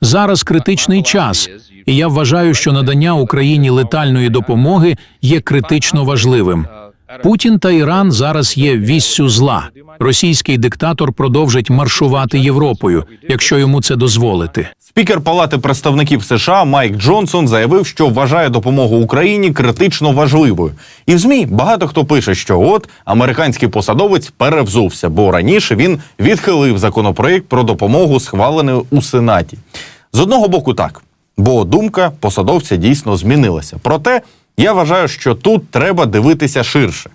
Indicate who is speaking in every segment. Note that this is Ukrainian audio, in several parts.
Speaker 1: Зараз критичний час, і я вважаю, що надання Україні летальної допомоги є критично важливим. Путін та Іран зараз є віссю зла. Російський диктатор продовжить маршувати Європою, якщо йому це дозволити.
Speaker 2: Спікер Палати представників США Майк Джонсон заявив, що вважає допомогу Україні критично важливою. І в змі багато хто пише, що от американський посадовець перевзувся, бо раніше він відхилив законопроект про допомогу, схвалений у Сенаті. З одного боку, так, бо думка посадовця дійсно змінилася. Проте я вважаю, що тут треба дивитися ширше.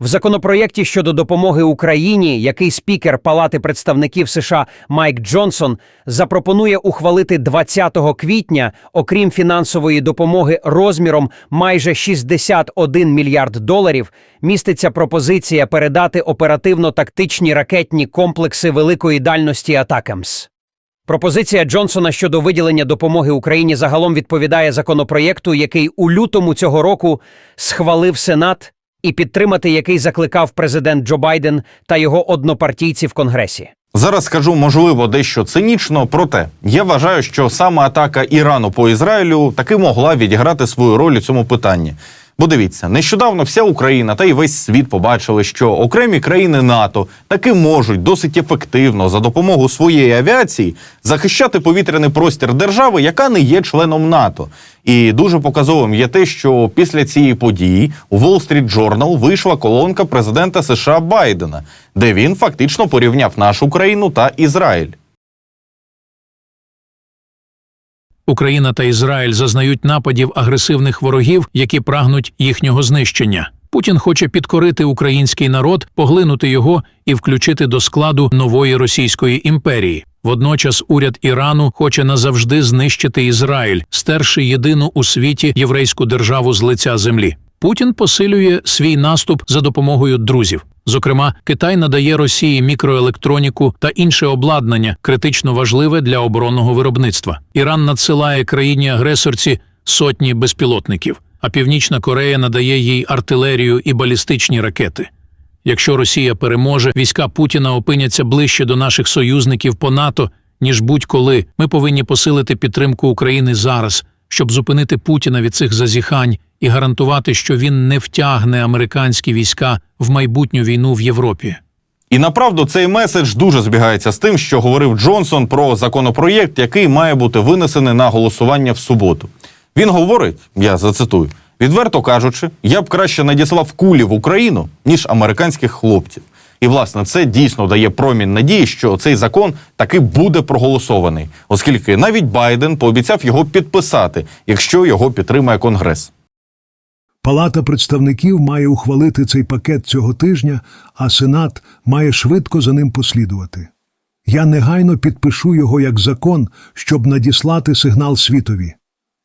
Speaker 3: В законопроєкті щодо допомоги Україні, який спікер Палати представників США Майк Джонсон запропонує ухвалити 20 квітня, окрім фінансової допомоги розміром майже 61 мільярд доларів, міститься пропозиція передати оперативно-тактичні ракетні комплекси великої дальності Атакамс. Пропозиція Джонсона щодо виділення допомоги Україні загалом відповідає законопроєкту, який у лютому цього року схвалив Сенат і підтримати який закликав президент Джо Байден та його однопартійці в Конгресі.
Speaker 2: Зараз скажу, можливо, дещо цинічно, проте я вважаю, що саме атака Ірану по Ізраїлю таки могла відіграти свою роль у цьому питанні. Бо дивіться, нещодавно вся Україна та й весь світ побачили, що окремі країни НАТО таки можуть досить ефективно за допомогою своєї авіації захищати повітряний простір держави, яка не є членом НАТО. І дуже показовим є те, що після цієї події у Wall Street Journal вийшла колонка президента США Байдена, де він фактично порівняв нашу країну та Ізраїль.
Speaker 1: Україна та Ізраїль зазнають нападів агресивних ворогів, які прагнуть їхнього знищення. Путін хоче підкорити український народ, поглинути його і включити до складу нової російської імперії. Водночас уряд Ірану хоче назавжди знищити Ізраїль, стерши єдину у світі єврейську державу з лиця землі. Путін посилює свій наступ за допомогою друзів. Зокрема, Китай надає Росії мікроелектроніку та інше обладнання, критично важливе для оборонного виробництва. Іран надсилає країні-агресорці сотні безпілотників, а Північна Корея надає їй артилерію і балістичні ракети. Якщо Росія переможе, війська Путіна опиняться ближче до наших союзників по НАТО, ніж будь-коли. Ми повинні посилити підтримку України зараз, щоб зупинити Путіна від цих зазіхань і гарантувати, що він не втягне американські війська в майбутню війну в Європі.
Speaker 2: І направду цей меседж дуже збігається з тим, що говорив Джонсон про законопроєкт, який має бути винесений на голосування в суботу. Він говорить, я зацитую: відверто кажучи, я б краще надіслав кулі в Україну, ніж американських хлопців. І власне це дійсно дає промінь надії, що цей закон таки буде проголосований, оскільки навіть Байден пообіцяв його підписати, якщо його підтримає Конгрес.
Speaker 4: Палата представників має ухвалити цей пакет цього тижня, а Сенат має швидко за ним послідувати. Я негайно підпишу його як закон, щоб надіслати сигнал світові.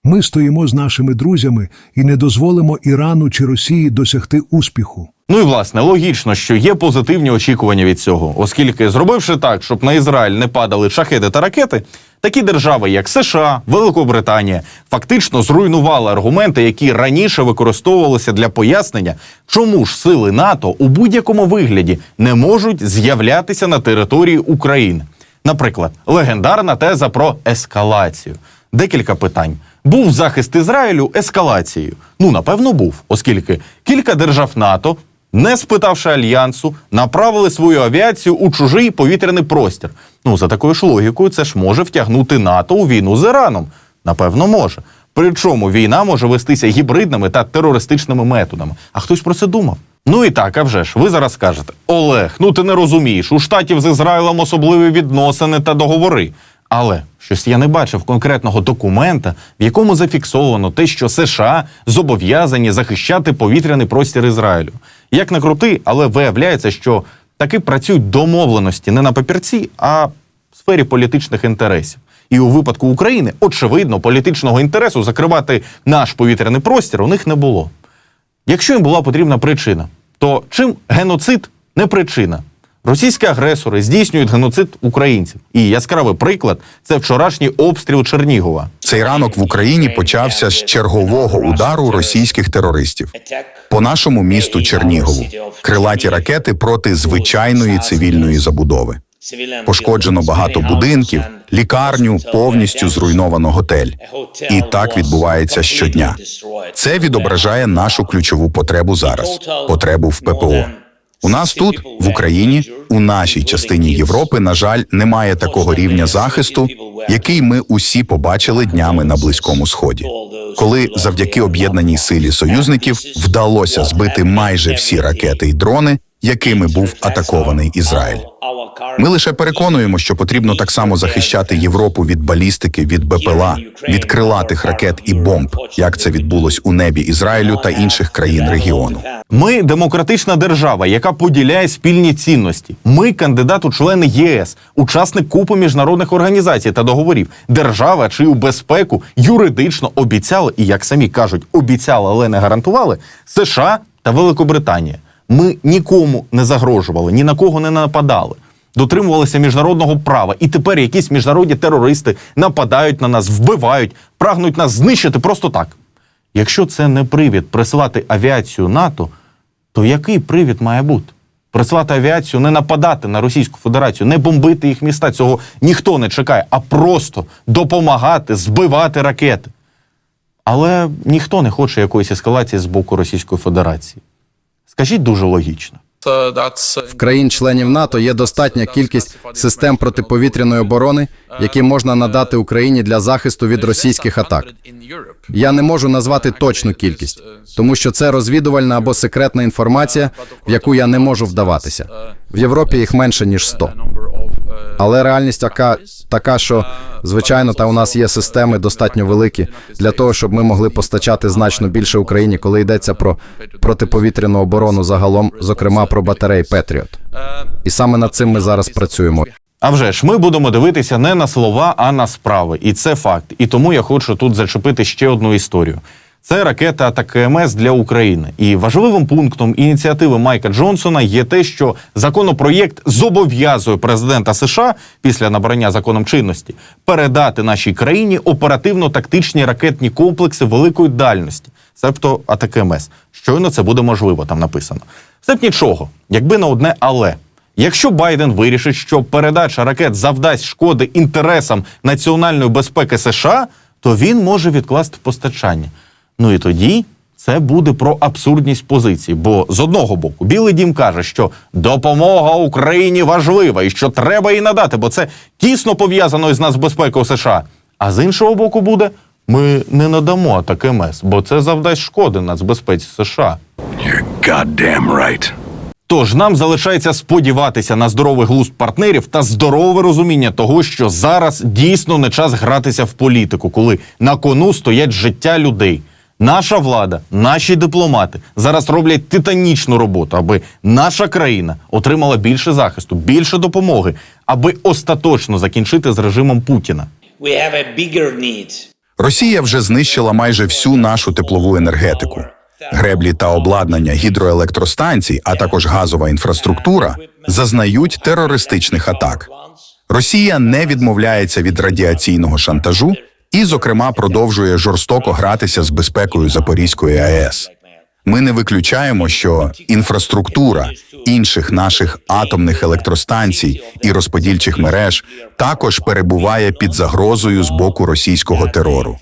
Speaker 4: Ми стоїмо з нашими друзями і не дозволимо Ірану чи Росії досягти успіху.
Speaker 2: Ну і власне логічно, що є позитивні очікування від цього, оскільки зробивши так, щоб на Ізраїль не падали шахеди та ракети, такі держави, як США, Великобританія, фактично зруйнували аргументи, які раніше використовувалися для пояснення, чому ж сили НАТО у будь-якому вигляді не можуть з'являтися на території України. Наприклад, легендарна теза про ескалацію. Декілька питань. Був захист Ізраїлю ескалацією? Ну, напевно, був, оскільки кілька держав НАТО, не спитавши альянсу, направили свою авіацію у чужий повітряний простір. Ну, за такою ж логікою, це ж може втягнути НАТО у війну з Іраном. Напевно, може. Причому війна може вестися гібридними та терористичними методами. А хтось про це думав? Ну і так, а вже ж, ви зараз скажете: Олег, ну ти не розумієш, у штатів з Ізраїлем особливі відносини та договори. Але щось я не бачив конкретного документа, в якому зафіксовано те, що США зобов'язані захищати повітряний простір Ізраїлю. Як не крути, але виявляється, що таки працюють домовленості не на папірці, а в сфері політичних інтересів. І у випадку України, очевидно, політичного інтересу закривати наш повітряний простір у них не було. Якщо їм була потрібна причина, то чим геноцид не причина? Російські агресори здійснюють геноцид українців. І яскравий приклад це вчорашній обстріл Чернігова.
Speaker 5: Цей ранок в Україні почався з чергового удару російських терористів по нашому місту Чернігову. Крилаті ракети проти звичайної цивільної забудови. Пошкоджено багато будинків, лікарню, повністю зруйновано готель. І так відбувається щодня. Це відображає нашу ключову потребу зараз потребу в ППО. У нас тут, в Україні, у нашій частині Європи, на жаль, немає такого рівня захисту, який ми усі побачили днями на Близькому Сході. Коли завдяки об'єднаній силі союзників вдалося збити майже всі ракети й дрони, якими був атакований Ізраїль. Ми лише переконуємо, що потрібно так само захищати Європу від балістики, від БПЛА, від крилатих ракет і бомб, як це відбулось у небі Ізраїлю та інших країн регіону.
Speaker 2: Ми демократична держава, яка поділяє спільні цінності. Ми кандидат у члени ЄС, учасник купи міжнародних організацій та договорів. Держава, чию безпеку юридично обіцяли, і як самі кажуть, обіцяли, але не гарантували США та Великобританія. Ми нікому не загрожували, ні на кого не нападали. Дотримувалися міжнародного права, і тепер якісь міжнародні терористи нападають на нас, вбивають, прагнуть нас знищити просто так. Якщо це не привід присилати авіацію НАТО, то який привід має бути? Присилати авіацію, не нападати на Російську Федерацію, не бомбити їх міста. Цього ніхто не чекає, а просто допомагати збивати ракети. Але ніхто не хоче якоїсь ескалації з боку Російської Федерації. Скажіть дуже логічно.
Speaker 6: В країн-членів НАТО є достатня кількість систем протиповітряної оборони, які можна надати Україні для захисту від російських атак. Я не можу назвати точну кількість, тому що це розвідувальна або секретна інформація, в яку я не можу вдаватися. В Європі їх менше ніж 100. Але реальність така, така, що звичайно, та у нас є системи достатньо великі для того, щоб ми могли постачати значно більше Україні, коли йдеться про протиповітряну оборону загалом, зокрема про батареї Петріот. І саме над цим ми зараз працюємо.
Speaker 2: А вже ж ми будемо дивитися не на слова, а на справи. І це факт. І тому я хочу тут зачепити ще одну історію. Це ракета АТКМС для України. І важливим пунктом ініціативи Майка Джонсона є те, що законопроєкт зобов'язує президента США після набрання законом чинності передати нашій країні оперативно-тактичні ракетні комплекси великої дальності, себто АТКМС. Щойно це буде можливо, там написано. Це б нічого, якби на одне але. Якщо Байден вирішить, що передача ракет завдасть шкоди інтересам національної безпеки США, то він може відкласти постачання. Ну і тоді це буде про абсурдність позиції. Бо з одного боку, Білий Дім каже, що допомога Україні важлива і що треба їй надати, бо це тісно пов'язано із нацбезпекою США. А з іншого боку, буде ми не надамо АТКМС, бо це завдасть шкоди нацбезпеці США. Тож нам залишається сподіватися на здоровий глузд партнерів та здорове розуміння того, що зараз дійсно не час гратися в політику, коли на кону стоять життя людей. Наша влада, наші дипломати зараз роблять титанічну роботу, аби наша країна отримала більше захисту, більше допомоги, аби остаточно закінчити з режимом Путіна.
Speaker 7: we have a bigger need.
Speaker 5: Росія вже знищила майже всю нашу теплову енергетику. Греблі та обладнання гідроелектростанцій, а також газова інфраструктура зазнають терористичних атак. Росія не відмовляється від радіаційного шантажу і, зокрема, продовжує жорстоко гратися з безпекою Запорізької АЕС. Ми не виключаємо, що інфраструктура інших наших атомних електростанцій і розподільчих мереж також перебуває під загрозою з боку російського терору.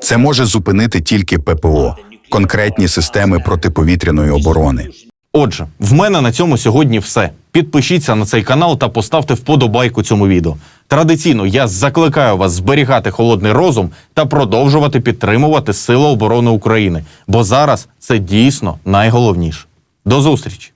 Speaker 5: Це може зупинити тільки ППО, конкретні системи протиповітряної оборони.
Speaker 2: Отже, в мене на цьому сьогодні все. Підпишіться на цей канал та поставте вподобайку цьому відео. Традиційно я закликаю вас зберігати холодний розум та продовжувати підтримувати Сили оборони України, бо зараз це дійсно найголовніше. До зустрічі!